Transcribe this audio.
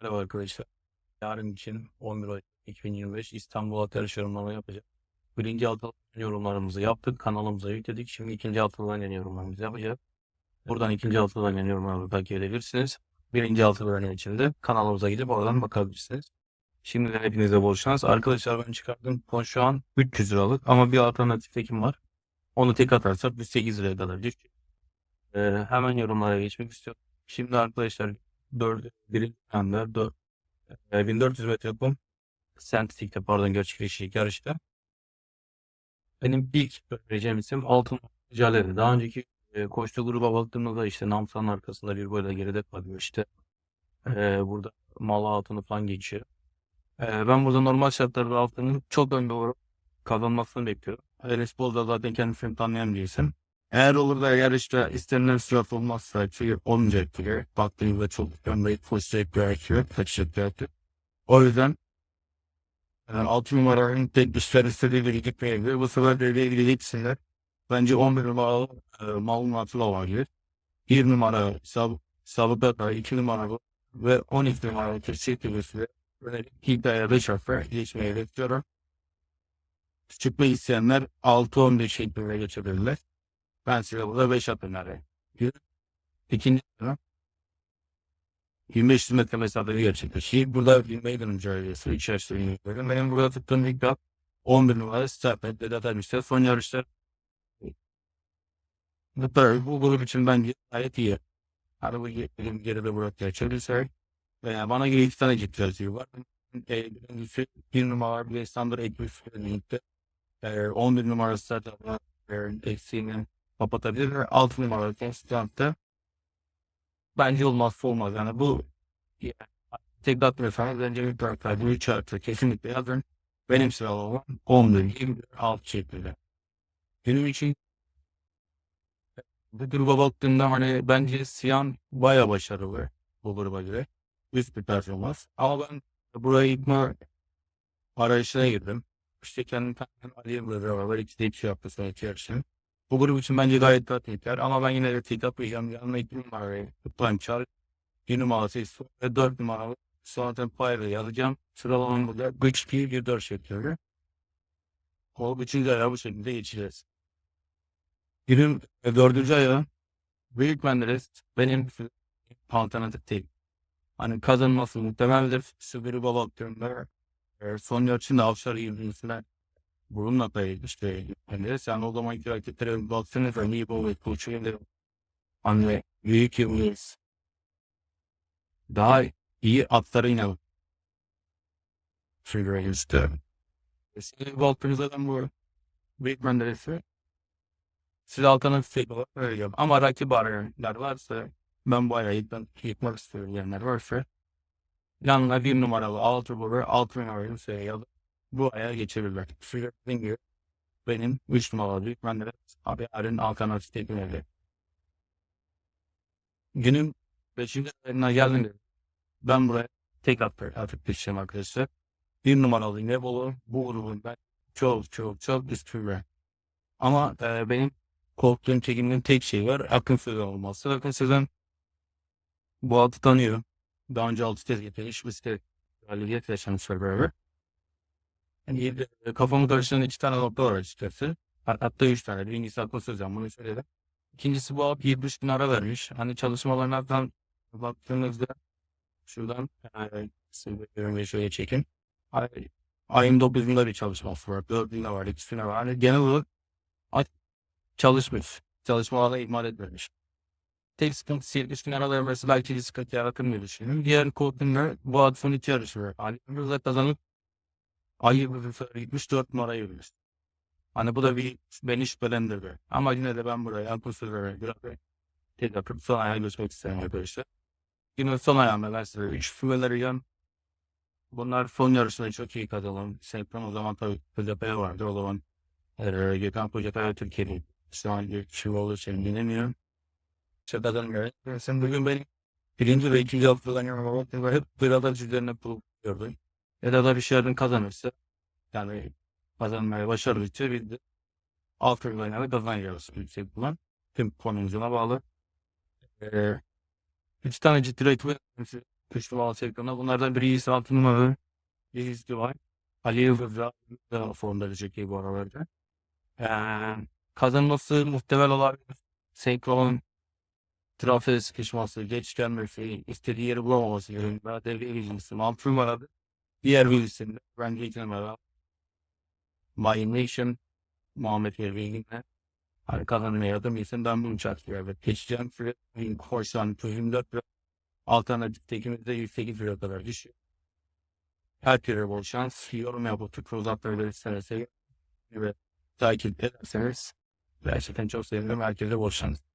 Merhaba arkadaşlar. Yarın için 11 Ocak 2025 İstanbul yarış yorumlama yapacağız. Birinci hafta yorumlarımızı yaptık. Kanalımıza yükledik. Şimdi ikinci haftadan yeni yorumlarımızı yapacağız. Buradan ikinci haftadan yeni yorumlarımızı takip edebilirsiniz. Birinci haftadan için de kanalımıza gidip oradan bakabilirsiniz. Şimdiden hepinize bol şans. Arkadaşlar ben çıkardım. Fon şu an 300 liralık ama bir alternatif tekim var. Onu tek atarsak 108 liraya kadar düşecek. Ee, hemen yorumlara geçmek istiyorum. Şimdi arkadaşlar 4 birinci anda 4 e, 1400 metre yapım sentetikte pardon gerçekleşecek yarışta. Benim ilk vereceğim isim Altın Caleri. Daha önceki e, koştuğu gruba baktığımızda işte Namsan'ın arkasında bir böyle geride kalıyor. İşte e, burada Mala Hatun'u falan geçiyor. E, ben burada normal şartlarda Altun'un çok önde kazanmasını bekliyorum. Enes Bol zaten kendisini tanıyan bir isim. Eğer olur da yarışta istenilen sürat olmazsa ki olmayacak gibi baktığımızda çok önde koşacak bir hareket, kaçacak bir. O yüzden yani 6 numaranın tek üstler istediği bir gitmeyebilir. Bu sefer de ilgili gitsinler. Bence 11 numaralı e, malumatı da olabilir. 1 numara Sab Sabıkata, 2 numara bu ve 12 numara bir süre. Böyle hikaya 5 harfler geçmeyi bekliyorum. Çıkma isteyenler 6-15 şeklinde geçebilirler. Ben size burada 5 atın araya. İkinci sıra 25 metre mesafeli gerçekleşiyor. Burada bir meydan mücadelesi içerisinde yürüyorum. Benim burada tuttuğum ilk at 11 numara Starpet Vedat Ermiş'te son yarışta bu, bu grup için bence gayet iyi. Arabayı elim geride bırak geçebilirse veya bana göre iki tane ciddi tercihi var. E, bir numara bir standart ekmiş birlikte. E, 11 numarası zaten e, kapatabilir. 6 numaralı Constant'ta bence olmazsa olmaz. Yani bu yani, tek atmıyorsanız bence bir karakter bu üç artı kesinlikle yazın. Benim sıralamam 11, 20, 6 şeklinde. Benim için bu gruba baktığımda hani bence Siyan baya başarılı bu gruba göre. Üst bir performans. Ama ben buraya gitme arayışına girdim. İşte kendim kendim Ali'ye beraber iki de iki yaptı sonraki yarışını. Bu grup için bence gayet tatminler ama ben yine de tek yapacağım. Yanına iki numara Pançar, bir numaralı ve dört numaralı Sonradan Payla yazacağım. Sıralamam burada 3 2 1 4 şeklinde. O üçüncü ayağı bu şekilde geçeceğiz. Günün e, dördüncü ayağı Büyük Menderes benim alternatif değil. Hani kazanması muhtemeldir. Sıfırı baba baktığımda e, son yarışında Avşar İlginçler bununla da işte yani o zamanki hareketlere baktığınız zaman iyi bol ve koçuyla hani büyük yıldız daha iyi atlarıyla figure işte. Eski baktığınızda ben bu Büyük Menderes'i siz alternatif olarak veriyorum. Ama rakip arayanlar varsa ben bu araya yıkmak, yıkmak istiyorum diyenler varsa yanına bir numaralı altı vurur, altı numaralı şey ya da bu aya geçebilirler. Sürekli benim üç numaralı büyük bende abi yarın alternatif teknoloji. Günün beşinci ayına geldiğinde ben buraya tek atlar hafif düşeceğim arkadaşlar. Bir numaralı ne bolu bu grubun ben çok çok çok üstü Ama e, benim korktuğum çekindiğim tek şey var. Akın Sözen olması. Akın Sözen bu altı tanıyor. Daha önce altı kez getirmiş. Biz de galibiyet yaşamışlar beraber. Yani e, kafamı karıştıran iki tane nokta var açıkçası. Hatta üç tane. Birincisi Akın Sözen bunu söyledim. İkincisi bu abi 70 bin ara vermiş. Hani çalışmalarından baktığınızda şuradan yani, şöyle çekin. Ay, ayın 9'unda bir çalışması var. 4'ünde var. ikisinde var. Hani genel olarak çalışmış. Çalışmalarla ihmal etmemiş. Tek sıkıntısı 70 bin ara vermesi belki bir sıkıntı yaratır diye düşünüyorum. Diğer korkunlar bu ad son iki yarışı var. Rıza kazanıp ayı bir sefer 74 numarayı yürümüş. Hani bu da bir beni şüphelendirdi. Ama yine de ben buraya atmosfere biraz tek atıp son ayağa geçmek isterim arkadaşlar. Yine son ayağımda ben size 3 fümeleri yan. Bunlar son yarışında çok iyi kazanalım. Senkron o zaman tabii Kızapaya vardı. O zaman ee, Gökhan Kocakaya Türkiye'nin şu an bir şey olduğu için bilemiyorum. İşte kazanmıyor. Sen bugün benim birinci ve ikinci haftadan yana ve hep biraz üzerine gördüm. Ya da da bir şeylerden kazanırsa yani kazanmaya başarılıysa biz de alt yana kazanıyoruz yüksek bulan. Tüm konumucuna bağlı. Ee, üç tane ciddi rakip Üçlü bağlantı ekranında. Bunlardan biri ise altı numaralı. Birisi var. Ali Yıldız da formda çok bu aralarda. Ee, kazanması muhtemel olarak senkronun trafiğe sıkışması, geç gelmesi, istediği yeri bulamaması yönünde devre bilgisi. Altı numaralı. Diğer birisinde bence iki numara. My Nation Muhammed Erbilgin'le arkadan yardım isimden bunu çarpıyor. Evet. Geçeceğim süre korsan 24 lira. Alternatif tekimizde 108 lira kadar düşüyor. Her türlü bol şans. Yorum yapıp tıklı uzakları verirseniz ve takip ederseniz gerçekten çok sevinirim. Herkese bol şans.